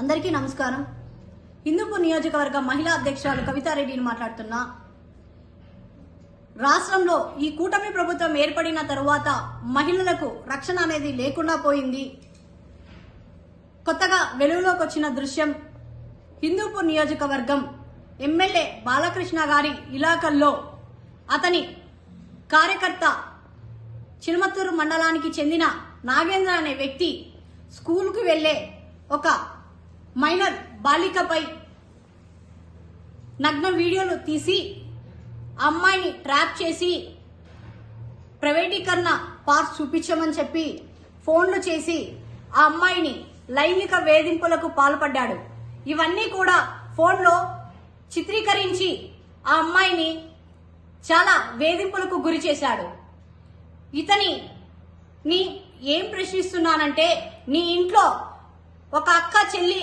అందరికీ నమస్కారం. హిందూపూర్ నియోజకవర్గ మహిళా అధ్యక్షురాలు కవితారెడ్డిని మాట్లాడుతున్నా. రాష్ట్రంలో ఈ కూటమి ప్రభుత్వం ఏర్పడిన తరువాత మహిళలకు రక్షణ అనేది లేకుండా పోయింది. కొత్తగా వెలుగులోకి వచ్చిన దృశ్యం హిందూపూర్ నియోజకవర్గం ఎమ్మెల్యే బాలకృష్ణ గారి ఇలాకల్లో అతని కార్యకర్త చిలుమత్తూరు మండలానికి చెందిన నాగేంద్ర అనే వ్యక్తి స్కూల్కి వెళ్ళే ఒక మైనర్ బాలికపై నగ్న వీడియోలు తీసి అమ్మాయిని ట్రాప్ చేసి ప్రైవేటీకరణ పార్క్ చూపించమని చెప్పి ఫోన్లు చేసి ఆ అమ్మాయిని లైంగిక వేధింపులకు పాల్పడ్డాడు. ఇవన్నీ కూడా ఫోన్లో చిత్రీకరించి ఆ అమ్మాయిని చాలా వేధింపులకు గురి చేశాడు. ఇతని నీ ఏం ప్రశ్నిస్తున్నానంటే నీ ఇంట్లో ఒక అక్క చెల్లి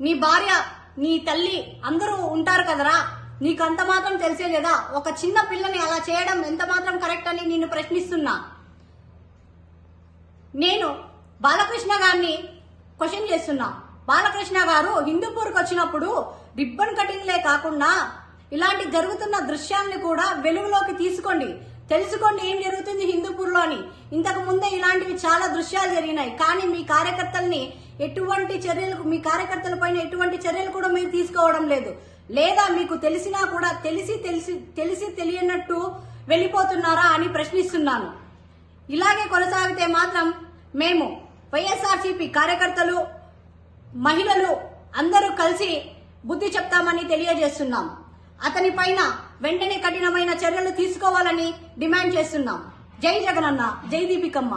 నీ భార్య నీ తల్లి అందరూ ఉంటారు కదరా? నీకు అంత మాత్రం తెలిసే లేదా? ఒక చిన్న పిల్లని అలా చేయడం ఎంత మాత్రం కరెక్ట్ అని నిన్ను ప్రశ్నిస్తున్నా. నేను బాలకృష్ణ గారిని క్వశ్చన్ చేస్తున్నా. బాలకృష్ణ గారు హిందూపూర్కి వచ్చినప్పుడు రిబ్బన్ కటింగ్లే కాకుండా ఇలాంటి జరుగుతున్న దృశ్యాన్ని కూడా వెలుగులోకి తీసుకోండి. తెలుసుకోండి ఏం జరుగుతుంది హిందూపూర్లో అని. ఇంతకు ముందే ఇలాంటివి చాలా దృశ్యాలు జరిగినాయి. కానీ మీ కార్యకర్తల్ని ఎటువంటి చర్యలు మీ కార్యకర్తల పైన ఎటువంటి చర్యలు కూడా మీరు తీసుకోవడం లేదు. లేదా మీకు తెలిసినా కూడా తెలిసి తెలిసి తెలిసి తెలియనట్టు వెళ్ళిపోతున్నారా అని ప్రశ్నిస్తున్నాను. ఇలాగే కొనసాగితే మాత్రం మేము వైఎస్ఆర్సీపీ కార్యకర్తలు మహిళలు అందరూ కలిసి బుద్ధి చెప్తామని తెలియజేస్తున్నాం. అతని పైన వెంటనే కఠినమైన చర్యలు తీసుకోవాలని డిమాండ్ చేస్తున్నాం. జై జగనన్న జై దీపికమ్మ.